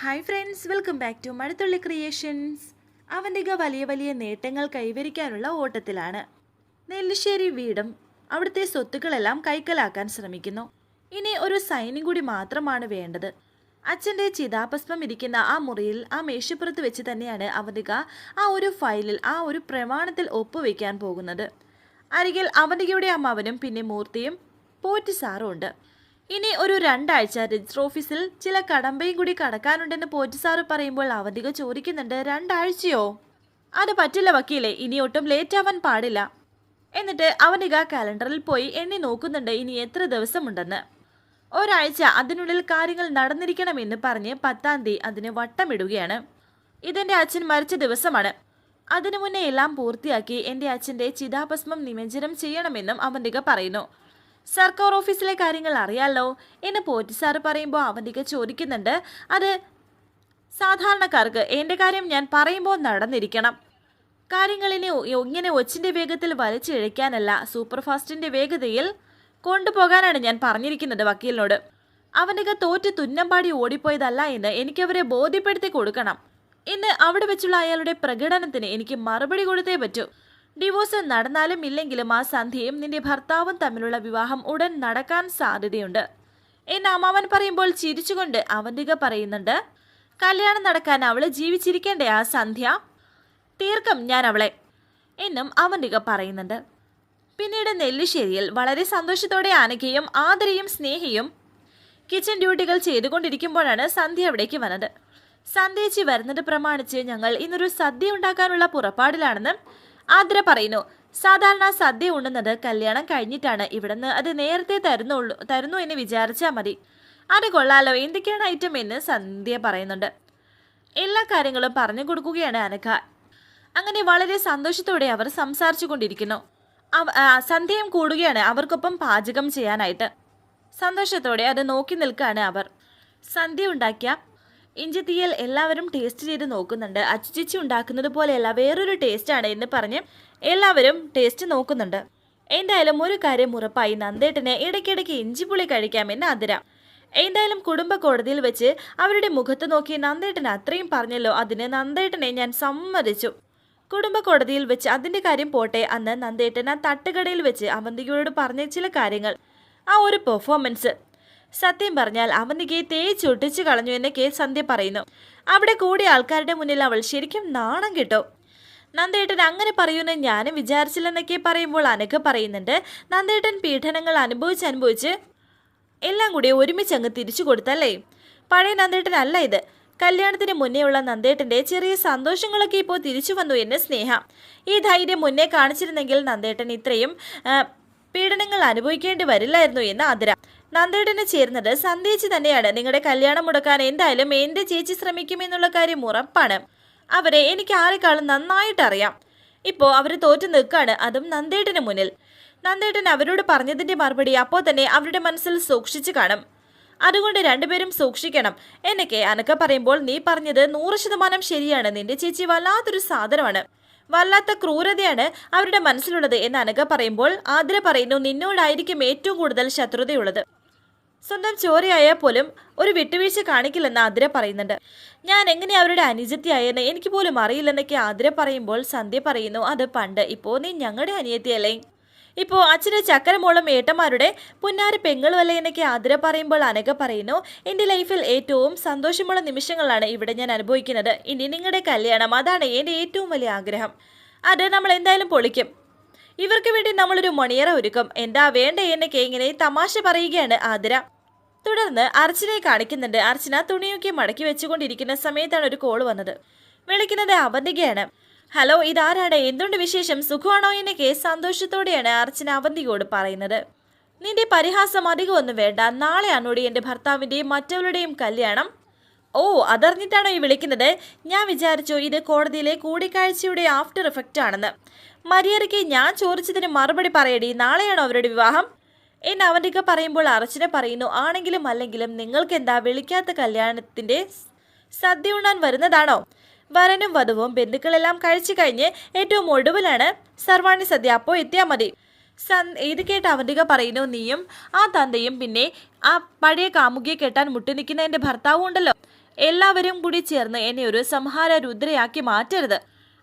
Hi friends welcome back to Mazhathulli creations Avantika വലിയ വലിയ നേട്ടങ്ങൾ കൈവരിക്കാനുള്ള ഓട്ടത്തിലാണ്. നെല്ലിശ്ശേരി വീടും അവിടുത്തെ സ്വത്തുക്കളെല്ലാം കൈക്കലാക്കാൻ ശ്രമിക്കുന്നു. ഇനി ഒരു സൈനും കൂടി മാത്രമാണ് വേണ്ടത്. അച്ഛന്റെ ചിതാഭസ്മം ഇരിക്കുന്ന ആ മുറിയിൽ ആ മേശപ്പുറത്ത് വെച്ച് തന്നെയാണ് അവന്തിക ആ ഒരു ഫയലിൽ ആ ഒരു പ്രമാണത്തിൽ ഒപ്പുവെക്കാൻ പോകുന്നത്. അരികിൽ അവന്തികയുടെ അമ്മാവനും പിന്നെ മൂർത്തിയും പോറ്റി സാറും ഉണ്ട്. ഇനി ഒരു രണ്ടാഴ്ച രജിസ്റ്റർ ഓഫീസിൽ ചില കടമ്പയും കൂടി കടക്കാനുണ്ടെന്ന് പോറ്റി സാറ് പറയുമ്പോൾ അവധിക ചോദിക്കുന്നുണ്ട് രണ്ടാഴ്ചയോ? അത് പറ്റില്ല വക്കീലെ ഇനി ഒട്ടും ലേറ്റ് ആവാൻ പാടില്ല. എന്നിട്ട് അവനിക കലണ്ടറിൽ പോയി എണ്ണി നോക്കുന്നുണ്ട് ഇനി എത്ര ദിവസമുണ്ടെന്ന്. ഒരാഴ്ച അതിനുള്ളിൽ കാര്യങ്ങൾ നടന്നിരിക്കണമെന്ന് പറഞ്ഞ് പത്താം തീയതി അതിന് വട്ടമിടുകയാണ്. ഇതെന്റെ അച്ഛൻ മരിച്ച ദിവസമാണ്. അതിനു മുന്നേ എല്ലാം പൂർത്തിയാക്കി എന്റെ അച്ഛന്റെ ചിതാഭസ്മം നിമജ്ജനം ചെയ്യണമെന്നും അവന്തിക പറയുന്നു. സർക്കാർ ഓഫീസിലെ കാര്യങ്ങൾ അറിയാലോ എന്ന് പോറ്റി സാറ് പറയുമ്പോൾ അവന്തിക ചോദിക്കുന്നുണ്ട്. അത് സാധാരണക്കാർക്ക് എന്റെ കാര്യം ഞാൻ പറയുമ്പോൾ നടന്നിരിക്കണം. കാര്യങ്ങളിനെ ഇങ്ങനെ ഒച്ചിന്റെ വേഗത്തിൽ വലിച്ചിഴയ്ക്കാനല്ല സൂപ്പർ ഫാസ്റ്റിന്റെ വേഗതയിൽ കൊണ്ടുപോകാനാണ് ഞാൻ പറഞ്ഞിരിക്കുന്നത് വക്കീലിനോട്. അവനൊക്കെ തോറ്റ് തുന്നമ്പാടി ഓടിപ്പോയതല്ല എന്ന് എനിക്കവരെ ബോധ്യപ്പെടുത്തി കൊടുക്കണം. ഇന്ന് അവിടെ വെച്ചുള്ള അയാളുടെ പ്രകടനത്തിന് എനിക്ക് മറുപടി കൊടുത്തേ പറ്റൂ. ഡിവോഴ്സ് നടന്നാലും ഇല്ലെങ്കിലും ആ സന്ധ്യയും നിന്റെ ഭർത്താവും തമ്മിലുള്ള വിവാഹം ഉടൻ നടക്കാൻ സാധ്യതയുണ്ട്. എന്ന് അമ്മാവൻ പറയുമ്പോൾ ചിരിച്ചുകൊണ്ട് അവന്തിക പറയുന്നുണ്ട് കല്യാണം നടക്കാൻ അവൾ ജീവിച്ചിരിക്കേണ്ടേ ആ സന്ധ്യ? തീർക്കും ഞാൻ അവളെ എന്നും അവന്തിക പറയുന്നുണ്ട്. പിന്നീട് നെല്ലിശ്ശേരിയിൽ വളരെ സന്തോഷത്തോടെ ആനയ്ക്കയും ആദരയും സ്നേഹിയും കിച്ചൺ ഡ്യൂട്ടികൾ ചെയ്തുകൊണ്ടിരിക്കുമ്പോഴാണ് സന്ധ്യ അവിടേക്ക് വന്നത്. സന്ധ്യച്ചി വരുന്നത് പ്രമാണിച്ച് ഞങ്ങൾ ഇന്നൊരു സദ്യ ഉണ്ടാക്കാനുള്ള പുറപ്പാടിലാണെന്ന് ആദ്ര പറയുന്നു സാധാരണ സദ്യ ഉണ്ണുന്നത് കല്യാണം കഴിഞ്ഞിട്ടാണ്. ഇവിടുന്ന് അത് നേരത്തെ തരുന്നുള്ളൂ തരുന്നു എന്ന് വിചാരിച്ചാൽ മതി. അത് കൊള്ളാലോ എന്തൊക്കെയാണ് ഐറ്റം എന്ന് സന്ധ്യ പറയുന്നുണ്ട്. എല്ലാ കാര്യങ്ങളും പറഞ്ഞു കൊടുക്കുകയാണ് അനഘ. അങ്ങനെ വളരെ സന്തോഷത്തോടെ അവർ സംസാരിച്ചു കൊണ്ടിരിക്കുന്നു. സന്ധ്യയും കൂടുകയാണ് അവർക്കൊപ്പം പാചകം ചെയ്യാനായിട്ട്. സന്തോഷത്തോടെ അത് നോക്കി നിൽക്കുകയാണ് അവർ. സന്ധ്യ ഉണ്ടാക്കിയ ഇഞ്ചി തീയൽ എല്ലാവരും ടേസ്റ്റ് ചെയ്ത് നോക്കുന്നുണ്ട്. അച്ചുചിച്ചി ഉണ്ടാക്കുന്നത് പോലെയല്ല വേറൊരു ടേസ്റ്റാണ് എന്ന് പറഞ്ഞ് എല്ലാവരും ടേസ്റ്റ് നോക്കുന്നുണ്ട്. എന്തായാലും ഒരു കാര്യം ഉറപ്പായി നന്ദേട്ടന് ഇടയ്ക്കിടയ്ക്ക് ഇഞ്ചിപ്പുളി കഴിക്കാമെന്ന് അതിര എന്തായാലും കുടുംബ കോടതിയിൽ വെച്ച് അവരുടെ മുഖത്ത് നോക്കി നന്ദേട്ടൻ അത്രയും പറഞ്ഞല്ലോ അതിന് നന്ദേട്ടനെ ഞാൻ സമ്മതിച്ചു. കുടുംബ കോടതിയിൽ വെച്ച് അതിന്റെ കാര്യം പോട്ടെ അന്ന് നന്ദേട്ടൻ ആ തട്ടുകടയിൽ വെച്ച് അവന്തികയോട് പറഞ്ഞ ചില കാര്യങ്ങൾ. ആ ഒരു പെർഫോമൻസ് സത്യം പറഞ്ഞാൽ അവന്തികയെ തേച്ചൊട്ടിച്ചു കളഞ്ഞു എന്ന് കെ സന്ധ്യ പറയുന്നു. അവിടെ കൂടിയ ആൾക്കാരുടെ മുന്നിൽ അവൾ ശരിക്കും നാണം കിട്ടും. നന്ദേട്ടൻ അങ്ങനെ പറയുമെന്ന് ഞാനും വിചാരിച്ചില്ലെന്നൊക്കെ പറയുമ്പോൾ അനക്ക് പറയുന്നുണ്ട്. നന്ദേട്ടൻ പീഡനങ്ങൾ അനുഭവിച്ച് അനുഭവിച്ച് എല്ലാം കൂടി ഒരുമിച്ച് അങ്ങ് തിരിച്ചു കൊടുത്തല്ലേ? പഴയ നന്ദേട്ടനല്ല ഇത്. കല്യാണത്തിന് മുന്നേ ഉള്ള നന്ദേട്ടന്റെ ചെറിയ സന്തോഷങ്ങളൊക്കെ ഇപ്പോൾ തിരിച്ചു വന്നു എന്ന് സ്നേഹ. ഈ ധൈര്യം മുന്നേ കാണിച്ചിരുന്നെങ്കിൽ നന്ദേട്ടൻ ഇത്രയും പീഡനങ്ങൾ അനുഭവിക്കേണ്ടി വരില്ലായിരുന്നു എന്ന് ആതിര. നന്ദേട്ടന് ചേർന്നത് സന്ദേശി തന്നെയാണ്. നിങ്ങളുടെ കല്യാണം മുടക്കാൻ എന്തായാലും എന്റെ ചേച്ചി ശ്രമിക്കുമെന്നുള്ള കാര്യം ഉറപ്പാണ്. അവരെ എനിക്ക് ആരെക്കാളും നന്നായിട്ടറിയാം ഇപ്പോൾ അവർ തോറ്റു നിൽക്കാണ്. അതും നന്ദേട്ടന് മുന്നിൽ. നന്ദേട്ടൻ അവരോട് പറഞ്ഞതിന്റെ മറുപടി അപ്പോൾ തന്നെ അവരുടെ മനസ്സിൽ സൂക്ഷിച്ചു കാണും. അതുകൊണ്ട് രണ്ടുപേരും സൂക്ഷിക്കണം. എന്നൊക്കെ അനക്ക പറയുമ്പോൾ നീ പറഞ്ഞത് നൂറ് ശതമാനം ശരിയാണ്. നിന്റെ ചേച്ചി വല്ലാത്തൊരു സാധനമാണ്. വല്ലാത്ത ക്രൂരതയാണ് അവരുടെ മനസ്സിലുള്ളത് എന്ന് അനക പറയുമ്പോൾ ആതിര പറയുന്നു നിന്നോടായിരിക്കും ഏറ്റവും കൂടുതൽ ശത്രുതയുള്ളത്. സ്വന്തം ചോരയായാൽ പോലും ഒരു വിട്ടുവീഴ്ച കാണിക്കില്ലെന്ന് ആതിര പറയുന്നുണ്ട്. ഞാൻ എങ്ങനെ അവരുടെ അനുജത്തിയായെന്ന് എനിക്ക് പോലും അറിയില്ലെന്നൊക്കെ ആതിര പറയുമ്പോൾ സന്ധ്യ പറയുന്നു അത് പണ്ട് ഇപ്പോൾ നീ ഞങ്ങളുടെ അനിയത്തിയല്ലേ? ഇപ്പോൾ അച്ഛന്റെ ചക്കരമോളും ഏട്ടന്മാരുടെ പുന്നാരി പെങ്ങളുമല്ലേ എന്നൊക്കെ ആതിര പറയുമ്പോൾ അനക പറയുന്നു എന്റെ ലൈഫിൽ ഏറ്റവും സന്തോഷമുള്ള നിമിഷങ്ങളാണ് ഇവിടെ ഞാൻ അനുഭവിക്കുന്നത്. ഇനി നിങ്ങളുടെ കല്യാണം അതാണ് എന്റെ ഏറ്റവും വലിയ ആഗ്രഹം. അത് നമ്മൾ എന്തായാലും പൊളിക്കും. ഇവർക്ക് വേണ്ടി നമ്മളൊരു മണിയറ ഒരുക്കും. എന്താ വേണ്ട എന്നൊക്കെ ഇങ്ങനെ തമാശ പറയുകയാണ് ആതിര. തുടർന്ന് അർച്ചനയെ കാണിക്കുന്നുണ്ട്. അർച്ചന തുണിയൊക്കെ മടക്കി വെച്ചുകൊണ്ടിരിക്കുന്ന സമയത്താണ് ഒരു കോൾ വന്നത്. വിളിക്കുന്നത് അവന്തികയാണ് ഹലോ ഇതാരാണ്? എന്തുണ്ട് വിശേഷം? സുഖമാണോ എന്നൊക്കെ സന്തോഷത്തോടെയാണ് അർച്ചന അവന്തികയോട് പറയുന്നത്. നിന്റെ പരിഹാസം അധികമൊന്നും വേണ്ട. നാളെയാണോടി എന്റെ ഭർത്താവിന്റെയും മറ്റവരുടെയും കല്യാണം? ഓ അതറിഞ്ഞിട്ടാണോ ഈ വിളിക്കുന്നത്? ഞാൻ വിചാരിച്ചു ഇത് കോടതിയിലെ കൂടിക്കാഴ്ചയുടെ ആഫ്റ്റർ എഫക്റ്റ് ആണെന്ന്. മര്യാദയ്ക്ക് ഞാൻ ചോദിച്ചതിന് മറുപടി പറയടി. നാളെയാണോ അവരുടെ വിവാഹം? എന്ന് അവന്റെയൊക്കെ പറയുമ്പോൾ അർച്ചന പറയുന്നു ആണെങ്കിലും അല്ലെങ്കിലും നിങ്ങൾക്കെന്താ വിളിക്കാത്ത കല്യാണത്തിന്റെ സദ്യ ഉണ്ണാൻ വരുന്നതാണോ? വരനും വധുവും ബന്ധുക്കളെല്ലാം കഴിച്ചു കഴിഞ്ഞ് ഏറ്റവും ഒടുവിലാണ് സർവാണി സദ്യ അപ്പോൾ എത്തിയാൽ മതി. സൻ ഇത് കേട്ട് അവന്തിക പറയുന്നു നീയും ആ തന്തയും പിന്നെ ആ പഴയ കാമുകിയെ കെട്ടാൻ മുട്ടി നിൽക്കുന്ന എന്റെ ഭർത്താവും ഉണ്ടല്ലോ. എല്ലാവരും കൂടി ചേർന്ന് എന്നെ ഒരു സംഹാര രുദ്രയാക്കി മാറ്റരുത്.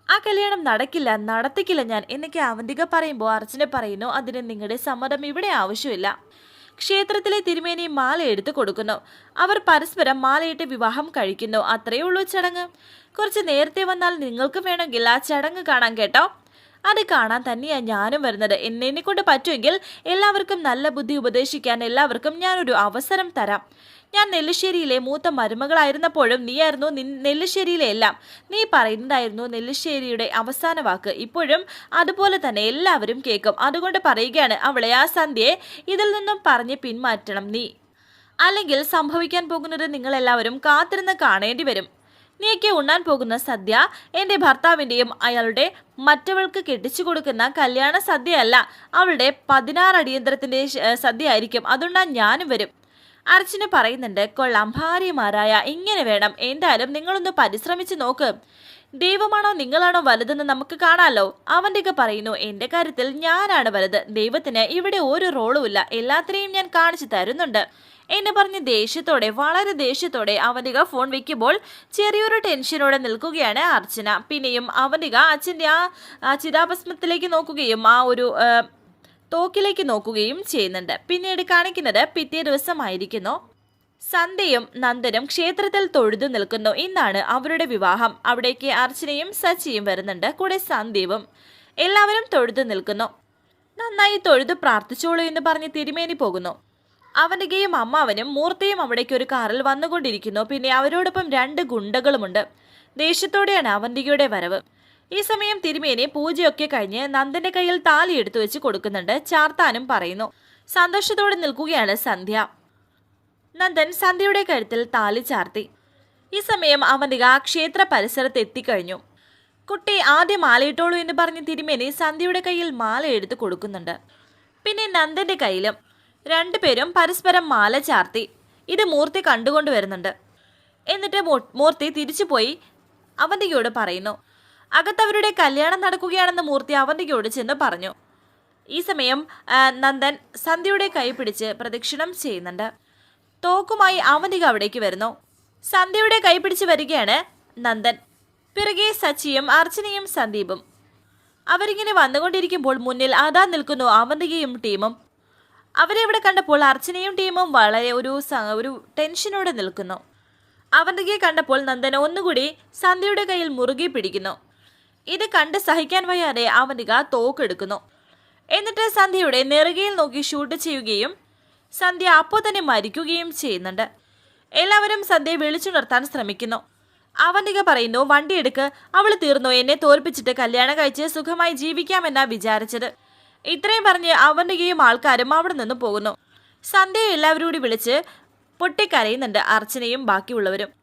ആ കല്യാണം നടക്കില്ല നടത്തിക്കില്ല ഞാൻ എന്നൊക്കെ അവന്തിക പറയുമ്പോൾ അർച്ചന പറയുന്നു അതിന് നിങ്ങളുടെ സമ്മതം ഇവിടെ ആവശ്യമില്ല. ക്ഷേത്രത്തിലെ തിരുമേനി മാല എടുത്തു കൊടുക്കുന്നു. അവർ പരസ്പരം മാലയിട്ട് വിവാഹം കഴിക്കുന്നു. അത്രയേ ഉള്ളൂ ചടങ്ങ്. കുറച്ച് നേരത്തെ വന്നാൽ നിങ്ങൾക്ക് വേണമെങ്കിൽ ആ ചടങ്ങ് കാണാൻ കേട്ടോ. അത് കാണാൻ തന്നെയാണ് ഞാനും വരുന്നത്. എന്നെ കൊണ്ട് പറ്റുമെങ്കിൽ എല്ലാവർക്കും നല്ല ബുദ്ധി ഉപദേശിക്കാൻ എല്ലാവർക്കും ഞാനൊരു അവസരം തരാം. ഞാൻ നെല്ലിശ്ശേരിയിലെ മൂത്ത മരുമകളായിരുന്നപ്പോഴും നീയായിരുന്നു നെല്ലിശ്ശേരിയിലെ എല്ലാം. നീ പറയുന്നതായിരുന്നു നെല്ലിശ്ശേരിയുടെ അവസാന വാക്ക്. ഇപ്പോഴും അതുപോലെ തന്നെ എല്ലാവരും കേൾക്കും. അതുകൊണ്ട് പറയുകയാണ് അവളെ ആ സന്ധ്യയെ ഇതിൽ നിന്നും പറഞ്ഞ് പിന്മാറ്റണം നീ. അല്ലെങ്കിൽ സംഭവിക്കാൻ പോകുന്നത് നിങ്ങളെല്ലാവരും കാത്തിരുന്ന് കാണേണ്ടി വരും. നീയൊക്കെ ഉണ്ണാൻ പോകുന്ന സദ്യ എന്റെ ഭർത്താവിന്റെയും അയാളുടെ മറ്റവൾക്ക് കെട്ടിച്ചു കൊടുക്കുന്ന കല്യാണ സദ്യയല്ല അവളുടെ പതിനാറ് അടിയന്തരത്തിന്റെ സദ്യ ആയിരിക്കും അതുകൊണ്ടാണ് ഞാനും വരും. അർച്ചന പറയുന്നുണ്ട് കൊള്ളാം ഭാര്യമാരായ ഇങ്ങനെ വേണം. എന്തായാലും നിങ്ങളൊന്ന് പരിശ്രമിച്ച് നോക്ക്. ദൈവമാണോ നിങ്ങളാണോ വലുതെന്ന് നമുക്ക് കാണാമല്ലോ അവന്റെയൊക്കെ പറയുന്നു എന്റെ കാര്യത്തിൽ ഞാനാണ് വലുത്. ദൈവത്തിന് ഇവിടെ ഒരു റോളുമില്ല എല്ലാത്തിനെയും ഞാൻ കാണിച്ചു തരുന്നുണ്ട്. എന്നെ പറഞ്ഞ് ദേഷ്യത്തോടെ വളരെ ദേഷ്യത്തോടെ അവനിക ഫോൺ വെക്കുമ്പോൾ ചെറിയൊരു ടെൻഷനോടെ നിൽക്കുകയാണ് അർച്ചന പിന്നെയും അവനിക അച്ഛന്റെ ആ ചിതാഭസ്മത്തിലേക്ക് നോക്കുകയും ആ ഒരു തോക്കിലേക്ക് നോക്കുകയും ചെയ്യുന്നുണ്ട്. പിന്നീട് കാണിക്കുന്നത് പിറ്റേ ദിവസമായിരിക്കുന്നു. സന്ധ്യയും നന്ദനും ക്ഷേത്രത്തിൽ തൊഴുതു നിൽക്കുന്നു ഇന്നാണ് അവരുടെ വിവാഹം. അവിടേക്ക് അർച്ചനയും സച്ചിയും വരുന്നുണ്ട്. കൂടെ സന്ധ്യവും എല്ലാവരും തൊഴുതു നിൽക്കുന്നു. നന്നായി തൊഴുതു പ്രാർത്ഥിച്ചോളൂ എന്ന് പറഞ്ഞ് തിരുമേനി പോകുന്നു. അവനികയും അമ്മാവനും മൂർത്തിയും അവിടേക്ക് ഒരു കാറിൽ വന്നുകൊണ്ടിരിക്കുന്നു. പിന്നെ അവരോടൊപ്പം രണ്ട് ഗുണ്ടകളുമുണ്ട്. ദേഷ്യത്തോടെയാണ് അവന്തികയുടെ വരവ്. ഈ സമയം തിരുമേനി പൂജയൊക്കെ കഴിഞ്ഞ് നന്ദന്റെ കയ്യിൽ താലി എടുത്തു വെച്ച് കൊടുക്കുന്നുണ്ട്. ചാർത്താനും പറയുന്നു. സന്തോഷത്തോടെ നിൽക്കുകയാണ് സന്ധ്യ. നന്ദൻ സന്ധ്യയുടെ കഴുത്തിൽ താലി ചാർത്തി. ഈ സമയം അവന്തിക ക്ഷേത്ര പരിസരത്ത് എത്തിക്കഴിഞ്ഞു. കുട്ടി ആദ്യം മാലയിട്ടോളൂ എന്ന് പറഞ്ഞ് തിരുമേനി സന്ധ്യയുടെ കയ്യിൽ മാല എടുത്തു കൊടുക്കുന്നുണ്ട്. പിന്നെ നന്ദന്റെ കയ്യിലും രണ്ടുപേരും പരസ്പരം മാല ചാർത്തി. ഇത് മൂർത്തി കണ്ടുകൊണ്ട് വരുന്നുണ്ട്. എന്നിട്ട് മൂർത്തി തിരിച്ചുപോയി അവന്തികയോട് പറയുന്നു. അകത്തവരുടെ കല്യാണം നടക്കുകയാണെന്ന് മൂർത്തി അവന്തികയോട് ചെന്ന് പറഞ്ഞു. ഈ സമയം നന്ദൻ സന്ധ്യയുടെ കൈ പിടിച്ച് പ്രദക്ഷിണം ചെയ്യുന്നുണ്ട്. തോക്കുമായി അവന്തിക അവിടേക്ക് വരുന്നു. സന്ധ്യയുടെ കൈ പിടിച്ച് വരികയാണ് നന്ദൻ. പിറകെ സച്ചിയും അർച്ചനയും സന്ദീപും. അവരിങ്ങനെ വന്നുകൊണ്ടിരിക്കുമ്പോൾ മുന്നിൽ അതാ നിൽക്കുന്നു അവന്തികയും ടീമും. അവരെ ഇവിടെ കണ്ടപ്പോൾ അർച്ചനയും ടീമും വളരെ ഒരു ഒരു ടെൻഷനോടെ നിൽക്കുന്നു. അവന്തികയെ കണ്ടപ്പോൾ നന്ദൻ ഒന്നുകൂടി സന്ധ്യയുടെ കയ്യിൽ മുറുകെ പിടിക്കുന്നു. ഇത് കണ്ട് സഹിക്കാൻ വയ്യാതെ അവനിക തോക്കെടുക്കുന്നു. എന്നിട്ട് സന്ധ്യയുടെ നെറുകയിൽ നോക്കി ഷൂട്ട് ചെയ്യുകയും സന്ധ്യ അപ്പോൾ തന്നെ മരിക്കുകയും ചെയ്യുന്നുണ്ട്. എല്ലാവരും സന്ധ്യയെ വിളിച്ചുണർത്താൻ ശ്രമിക്കുന്നു. അവന്തിക പറയുന്നു വണ്ടി എടുക്ക്. അവൾ തീർന്നു. എന്നെ തോൽപ്പിച്ചിട്ട് കല്യാണം കഴിച്ച് സുഖമായി ജീവിക്കാമെന്നാ വിചാരിച്ചത്. ഇത്രയും പറഞ്ഞ് അവന്തികയും ആൾക്കാരും അവിടെ നിന്ന് പോകുന്നു. സന്ധ്യയെ എല്ലാവരും കൂടി വിളിച്ച് പൊട്ടിക്കരയുന്നുണ്ട് അർച്ചനയും ബാക്കിയുള്ളവരും.